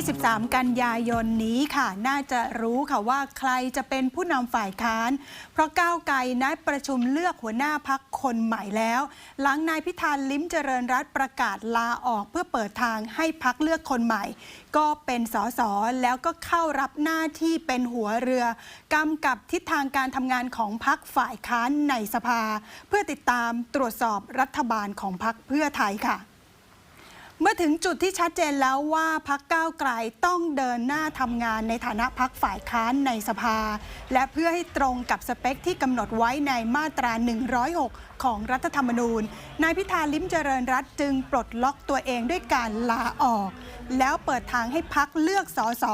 23 กันยายนนี้ค่ะ น่าจะรู้ค่ะว่าใครจะเป็นผู้นำฝ่ายค้าน เพราะก้าวไกลนัดประชุมเลือกหัวหน้าพักคนใหม่แล้ว หลังนายพิธาลิ้มเจริญรัตประกาศลาออกเพื่อเปิดทางให้พักเลือกคนใหม่ ก็เป็นสสแล้วก็เข้ารับหน้าที่เป็นหัวเรือกำกับทิศทางการทำงานของพักฝ่ายค้านในสภา เพื่อติดตามตรวจสอบรัฐบาลของพักเพื่อไทยค่ะ เมื่อถึงจุดที่ชัดเจนแล้วว่าพักก้าวไกลต้องเดินหน้าทำงานในฐานะพักฝ่ายค้านในสภา และเพื่อให้ตรงกับสเปคที่กำหนดไว้ในมาตรา 106 ของรัฐธรรมนูญ นายพิธาลิ้มเจริญรัตจึงปลดล็อกตัวเองด้วยการลาออก แล้วเปิดทางให้พักเลือกสส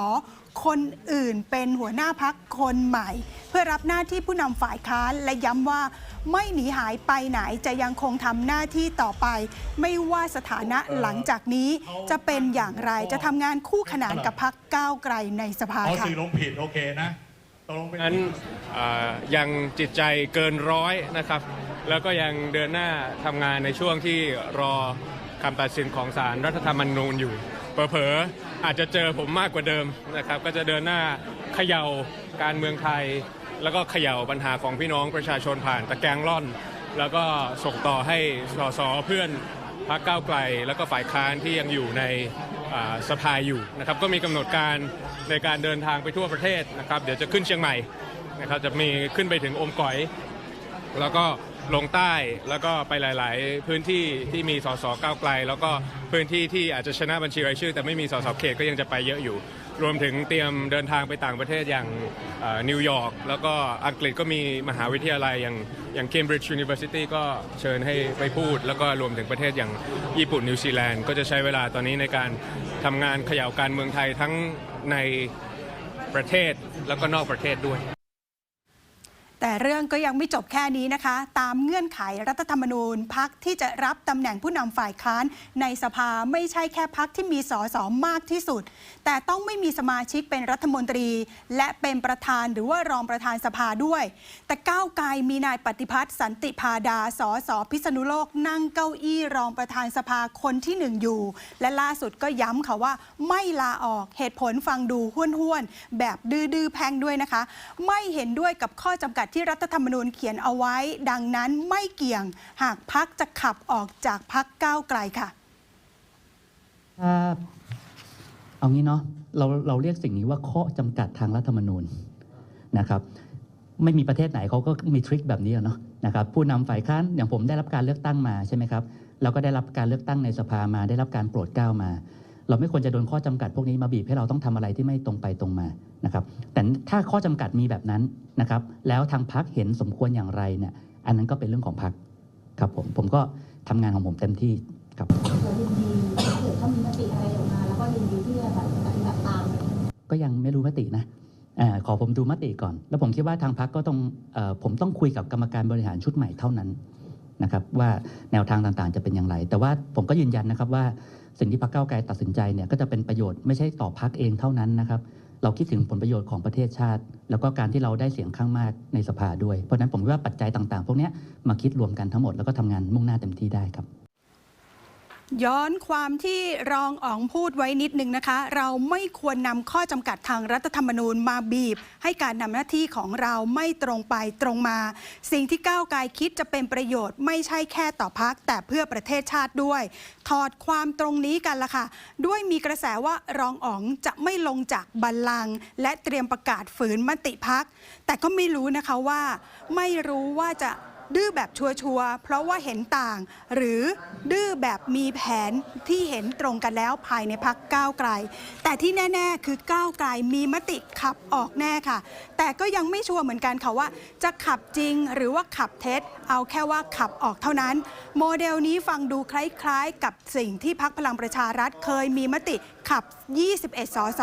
คนอื่นเป็นหัวหน้าพักคนใหม่ เพื่อรับหน้าที่ผู้นำฝ่ายค้านและย้ำว่าไม่หนีหายไปไหนจะยังคงทำหน้าที่ต่อไป ไม่ว่าสถานะหลังจากนี้จะเป็นอย่างไรจะทำงานคู่ขนานกับพักก้าวไกลในสภาเอาค่ะสื่อลงผิดโอเคนะตกลงเป็นนั้นอ่ายังจิตใจเกินร้อยนะครับ แล้วก็ยังเดินหน้าทำงานในช่วงที่รอคำตัดสินของศาลรรัฐธรรมนูญอยู่ เผลอๆอาจจะเจอผมมากกว่าเดิมนะครับก็จะเดินหน้าเขย่าการเมืองไทย แล้วก็เขย่าปัญหาของพี่น้องประชาชนผ่านตะแกรงล่อน แล้วก็ส่งต่อให้สสเพื่อนพรรคก้าวไกล แล้วก็ฝ่ายค้านที่ยังอยู่ในสภาอยู่นะครับก็มีกำหนดการในการเดินทางไปทั่วประเทศนะครับเดี๋ยวจะขึ้นเชียงใหม่นะครับจะมีขึ้นไปถึงอมก๋อย แล้วก็ ลงใต้แล้วก็ไปหลาย ๆ พื้นที่ที่มีสสก้าวไกล แล้วก็พื้นที่ที่อาจจะชนะบัญชีรายชื่อ แต่ไม่มีสสเขตก็ยังจะไปเยอะอยู่ รวมถึงเตรียมเดินทางไปต่างประเทศอย่างนิวยอร์กแล้วก็อังกฤษก็มีมหาวิทยาลัยอย่างอย่าง Cambridge University ก็เชิญให้ไปพูด แล้วก็รวมถึงประเทศอย่างญี่ปุ่นนิวซีแลนด์ก็จะใช้เวลาตอนนี้ในการทำงานเขย่าการเมืองไทยทั้งในประเทศแล้วก็นอกประเทศด้วย แต่เรื่องก็ยังไม่จบแค่นี้นะคะ ตามเงื่อนไขรัฐธรรมนูญพักที่จะรับตำแหน่งผู้นำฝ่ายค้านในสภาไม่ใช่แค่พักที่มีสสมากที่สุด แต่ต้องไม่มีสมาชิกเป็นรัฐมนตรี และเป็นประธานหรือว่ารองประธานสภาด้วย แต่ก้าวไกลมีนายปฏิพัฒน์สันติพาดาสสพิษณุโลกนั่งเก้าอี้รองประธานสภาคนที่หนึ่งอยู่ และล่าสุดก็ย้ำค่ะว่า ไม่ลาออกเหตุผลฟังดูห้วนๆแบบดื้อๆแพงด้วยนะคะ ไม่เห็นด้วยกับข้อจำกัดที่รัฐธรรมนูญเขียนเอาไว้ ดังนั้นไม่เกี่ยงหากพักจะขับออกจากพักก้าวไกลค่ะเอางี้เนาะเราเราเรียกสิ่งนี้ว่าข้อจำกัดทางรัฐธรรมนูญนะครับไม่มีประเทศไหนเขาก็มีทริคแบบนี้เนาะนะครับผู้นำฝ่ายค้านอย่างผมได้รับการเลือกตั้งมาใช่ไหมครับเราก็ได้รับการเลือกตั้งในสภามา ได้รับการโปรดเกล้ามา เราไม่ควรจะโดนข้อจำกัดพวกนี้มาบีบให้เราต้องทำอะไรที่ไม่ตรงไปตรงมา นะครับแต่ถ้าข้อจำกัดมีแบบนั้นนะครับ แล้วทางพักเห็นสมควรอย่างไรเนี่ยอันนั้นก็เป็นเรื่องของพักครับผมผมก็ทำงานของผมเต็มที่ครับเรายินดีถ้าเกิดเขามีมติอะไรออกมาแล้วก็ยินดีที่จะแบบปฏิบัติตามก็ยังไม่รู้มตินะอาขอผมดูมติก่อน แล้วผมคิดว่าทางพักก็ต้องเออผมต้องคุยกับกรรมการบริหารชุดใหม่เท่านั้นนะครับว่าแนวทางต่างๆจะเป็นอย่างไร แต่ว่าผมก็ยืนยันนะครับว่าสิ่งที่พรรคก้าวไกลตัดสินใจเนี่ยก็จะเป็นประโยชน์ไม่ใช่ต่อพักเองเท่านั้นนะครับ เราคิดถึงผลประโยชน์ของประเทศชาติ แล้วก็การที่เราได้เสียงข้างมากในสภาด้วย เพราะฉะนั้นผมว่าปัจจัยต่างๆ พวกนี้มาคิดรวมกันทั้งหมดแล้วก็ทำงานมุ่งหน้าเต็มที่ได้ครับ ย้อนความที่รองอ๋องพูดไว้นิดนึงนะคะ เราไม่ควรนำข้อจำกัดทางรัฐธรรมนูญมาบีบ ให้การทำหน้าที่ของเราไม่ตรงไปตรงมา สิ่งที่ก้าวไกลคิดจะเป็นประโยชน์ไม่ใช่แค่ต่อพักแต่เพื่อประเทศชาติด้วย ถอดความตรงนี้กันละค่ะ ด้วยมีกระแสว่ารองอ๋องจะไม่ลงจากบัลลังก์และเตรียมประกาศฝืนมติพัก แต่ก็ไม่รู้นะคะว่า ไม่รู้ว่าจะ ดื้อแบบชัวร์ๆเพราะว่าเห็นต่าง หรือดื้อแบบมีแผนที่เห็นตรงกันแล้วภายในพักก้าวไกล แต่ที่แน่ ๆ คือก้าวไกลมีมติขับออกแน่ค่ะ แต่ก็ยังไม่ชัวร์เหมือนกันค่ะว่า จะขับจริงหรือว่าขับเท็จ เอาแค่ว่าขับออกเท่านั้น โมเดลนี้ฟังดูคล้ายๆ กับสิ่งที่พักพลังประชารัฐเคยมีมติขับ21 สส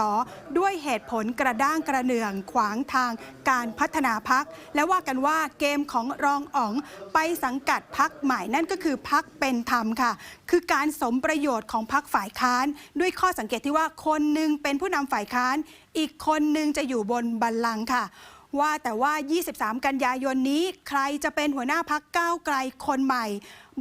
ด้วยเหตุผลกระด้างกระเนืองขวางทางการพัฒนาพัก และว่ากันว่าเกมของรองอ๋องไปสังกัดพักใหม่นั่นก็คือพักเป็นธรรมค่ะ คือการสมประโยชน์ของพักฝ่ายค้าน ด้วยข้อสังเกตที่ว่าคนหนึ่งเป็นผู้นำฝ่ายค้าน อีกคนหนึ่งจะอยู่บนบัลลังก์ค่ะว่าแต่ว่า 23 กันยายนนี้ ใครจะเป็นหัวหน้าพักก้าวไกลคนใหม่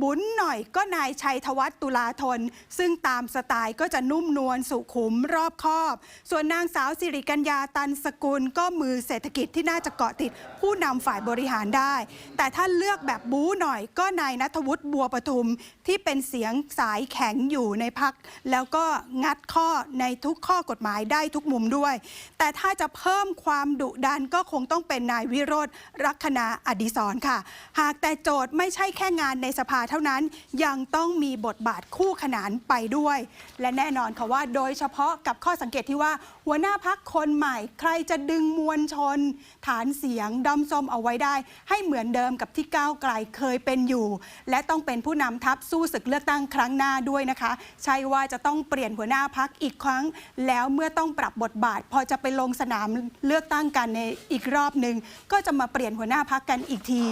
บุญหน่อยก็นายชัยธวัฒน์ตุลาธน ซึ่งตามสไตล์ก็จะนุ่มนวลสุขุมรอบคอบ ส่วนนางสาวสิริกัญญาตันสกุลก็มือเศรษฐกิจที่น่าจะเกาะติดผู้นำฝ่ายบริหารได้ แต่ถ้าเลือกแบบบู๊หน่อยก็นายนัทวุฒิบัวประทุมที่เป็นเสียงสายแข็งอยู่ในพัก แล้วก็งัดข้อในทุกข้อกฎหมายได้ทุกมุมด้วย แต่ถ้าจะเพิ่มความดุดันก็คงต้องเป็นนายวิโรธรักษณาอดิศรค่ะ หากแต่โจทย์ไม่ใช่แค่งานในสภาเท่านั้นยังต้องมีบทบาทคู่ขนานไปด้วย และแน่นอนค่ะว่าโดยเฉพาะกับข้อสังเกตที่ว่า หัวหน้าพักคนใหม่ ใครจะดึงมวลชน ฐานเสียงดอมส้มเอาไว้ได้ ให้เหมือนเดิมกับที่ก้าวไกลเคยเป็นอยู่ และต้องเป็นผู้นำทัพสู้ศึกเลือกตั้งครั้งหน้าด้วยนะคะ ใช่ว่าจะต้องเปลี่ยนหัวหน้าพักอีกครั้ง แล้วเมื่อต้องปรับบทบาท พอจะไปลงสนามเลือกตั้งกันในอีกรอบหนึ่งก็จะมาเปลี่ยนหัวหน้าพักกันอีกที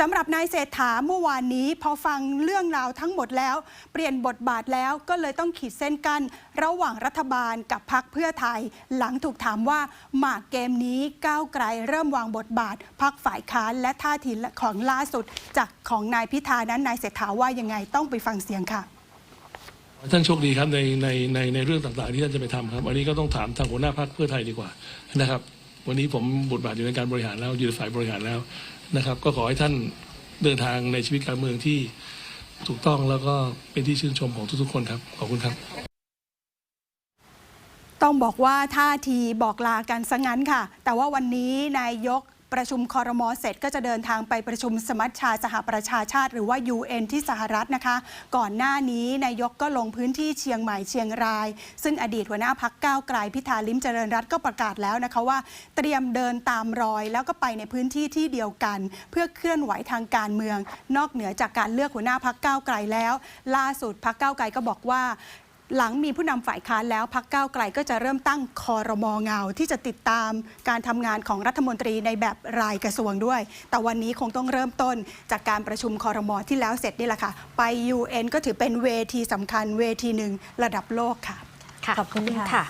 สำหรับนายเศรษฐาเมื่อวานนี้พอฟัังเรื่องราวทั้งหมดแล้ว เปลี่ยนบทบาทแล้วก็เลยต้องขีดเส้นกั้นระหว่างรัฐบาลกับพักเพื่อไทย หลังถูกถามว่าหมากเกมนี้ก้าวไกลเริ่มวางบทบาทพักฝ่ายค้านและท่าทีของล่าสุด จากของนายพิธานั้นนายเศรษฐาว่ายังไงต้องไปฟังเสียงค่ะท่านโชคดีครับในในในในเรื่องต่างๆที่ท่านจะไปทำครับ อันนี้ก็ต้องถามทางหัวหน้าพรรคเพื่อไทยดีกว่านะครับ วันนี้ผมบทบาทอยู่ในการบริหารแล้วอยู่ในฝ่ายบริหารแล้วนะครับ ก็ขอให้ท่าน เดินทางในชีวิตการเมืองที่ถูกต้องแล้วก็เป็นที่ชื่นชมของทุกๆคนครับ ขอบคุณครับ ต้องบอกว่าท่าทีบอกลากันซะงั้นค่ะ แต่ว่าวันนี้นายก ประชุมคอรมอเสร็จก็จะเดินทางไปประชุมสมัชชาสหประชาชาติ หรือว่า UN ที่สหรัฐนะคะ ก่อนหน้านี้นายกก็ลงพื้นที่เชียงใหม่เชียงราย ซึ่งอดีตหัวหน้าพักก้าวไกลพิธาลิมเจริญรัตก็ประกาศแล้วนะคะว่า เตรียมเดินตามรอย แล้วก็ไปในพื้นที่ที่เดียวกัน เพื่อเคลื่อนไหวทางการเมือง นอกเหนือจากการเลือกหัวหน้าพักก้าวไกลแล้ว ล่าสุดพักก้าวไกลก็บอกว่า หลังมีผู้นำฝ่ายค้านแล้วพักก้าวไกลก็จะเริ่มตั้งคอรมอเงา ที่จะติดตามการทำงานของรัฐมนตรีในแบบรายกระทรวงด้วย แต่วันนี้คงต้องเริ่มต้นจากการประชุมคอรมอที่แล้วเสร็จนี่แหละค่ะ ไป UN ก็ถือเป็นเวทีสำคัญเวทีหนึ่งระดับโลกค่ะ ขอบคุณค่ะ